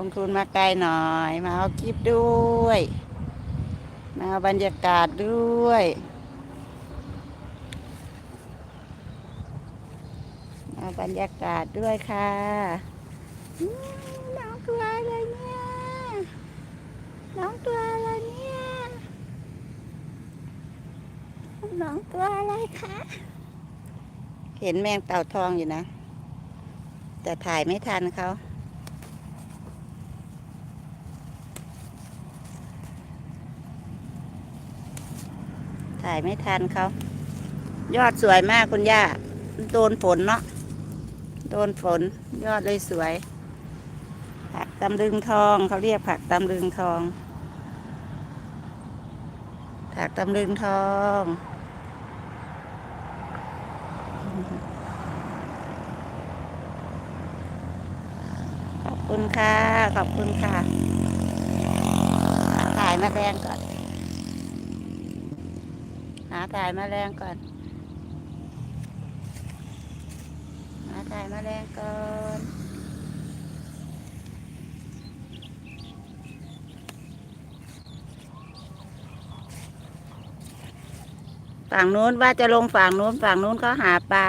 ลงทุนมาไกลหน่อย มาเอาคลิปด้วย มาเอาบรรยากาศด้วยมาเอาบรรยากาศด้วยค่ะน้องตัวอะไรเนี่ย น้องตัวอะไรเนี่ย น้องตัวอะไรคะ เห็นแมงเต่าทองอยู่นะ แต่ถ่ายไม่ทันเขา ถ่ายไม่ทันเขายอดสวยมากคุณย่าโดนฝนเนาะโดนฝน ยอดเลยสวย ผักตำลึงทองเขาเรียกผักตำลึงทอง ผักตำลึงทองขอบคุณค่ะ ขอบคุณค่ะถ่ายมาแรงก่อน หาถ่ายมาแรงก่อน หาถ่ายมาแรงก่อนฝั่งนู้นว่าจะลงฝั่งนู้นฝั่งนู้นเขาหาปลา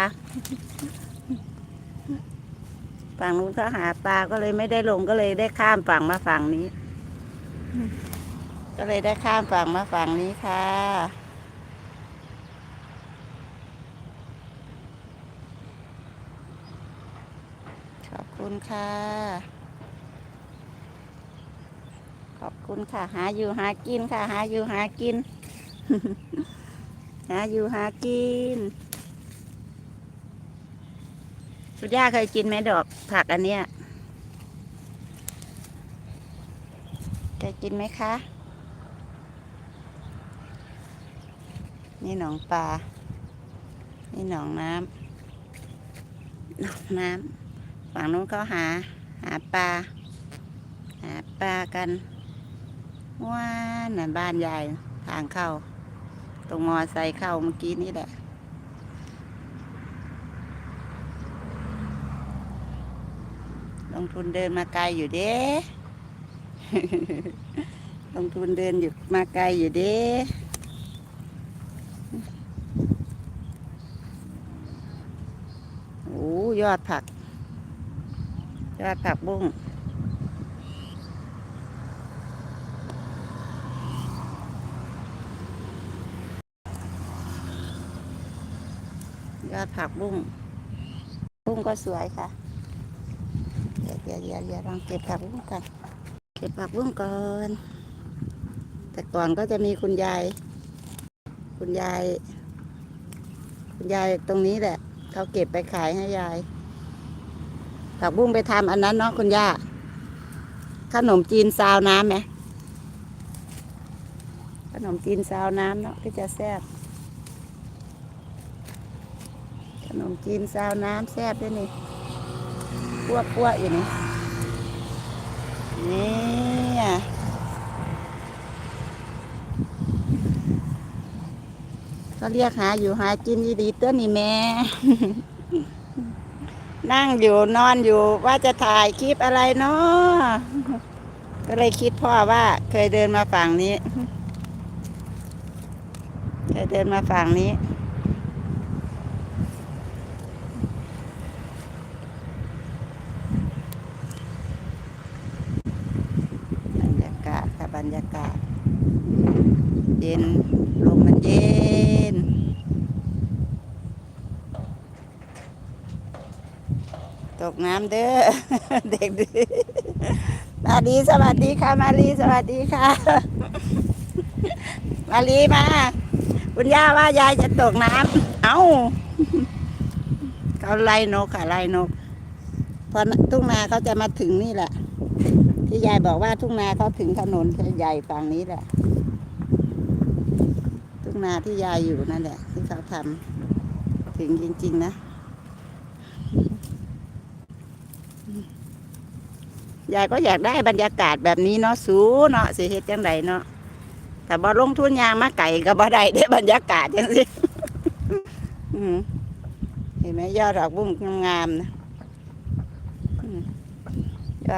ฝั่งนู้นเขาหาปลาก็เลยไม่ได้ลงก็เลยได้ข้ามฝั่งมาฝั่งนี้ ก็เลยได้ข้ามฝั่งมาฝั่งนี้ค่ะ ขอบ คุณค่ะ ขอบคุณค่ะ หาอยู่หากินค่ะ หาอยู่หากิน หาอยู่หากิน คุณย่าเคยกินไหมดอกผักอันเนี้ยเคยกินไหมคะ นี่หนองปลา นี่หนองน้ำหนองน้ำ ฝั่งนู้นเขาหา หาปลา หาปลากันว้านน่ะบ้านใหญ่ทางเข้า ตรงมอไซค์เข้าเมื่อกี้นี่แหละลงทุนเดินมาไกลอยู่เด้ ลงทุนเดินอยู่มาไกลอยู่เด้โอ้ยอดผัก ยอดผักบุ้งยอดผักบุ้งบุ้งก็สวยค่ะ เดี๋ยวเดี๋ยวเดี๋ยวเดี๋ยวลองเก็บผักบุ้งก่อนเก็บผักบุ้งก่อน แต่ก่อนก็จะมีคุณยาย คุณยาย คุณยายตรงนี้แหละ เขาเก็บไปขายให้ยาย ผักบุ้งไปทำอันนั้นเนาะคุณย่า ขนมจีนซาวน้ำไหมขนมจีนซาวน้ำเนาะที่จะแซ่บขนมจีนซาวน้ำแซ่บด้วยนี่พวกพวกอยู่นี่นี่อะเขาเรียกหาอยู่หากินดีๆเต้นนี่แม่ นั่งอยู่นอนอยู่ว่าจะถ่ายคลิปอะไรเนาะก็เลยคิดพ่อว่าเคยเดินมาฝั่งนี้ เคยเดินมาฝั่งนี้ บรรยากาศค่ะบรรยากาศ เย็นลมมันเย็น ตกน้ำเด้อเด็กดื้อมาดีสวัสดีค่ะมาลีสวัสดีค่ะ มาลีมาคุณย่าว่ายายจะตกน้ำเอ้าเขาไล่นกค่ะไล่นกพอทุ่งนาเขาจะมาถึงนี่แหละ ที่ยายบอกว่าทุ่งนาเขาถึงถนนใหญ่ฝั่งนี้แหละ ทุ่งนาที่ยายอยู่นั่นแหละที่เขาทำถึงจริง ๆ นะ ยายก็อยากได้บรรยากาศแบบนี้เนาะสูเนาะสิเฮ็ดจังไดเนาะแต่บ่ลงทุนยางมาไก่ก็บ่ได้ได้บรรยากาศจังสิอืมเห็นไหมยอดดอกบุ้งงามๆนะ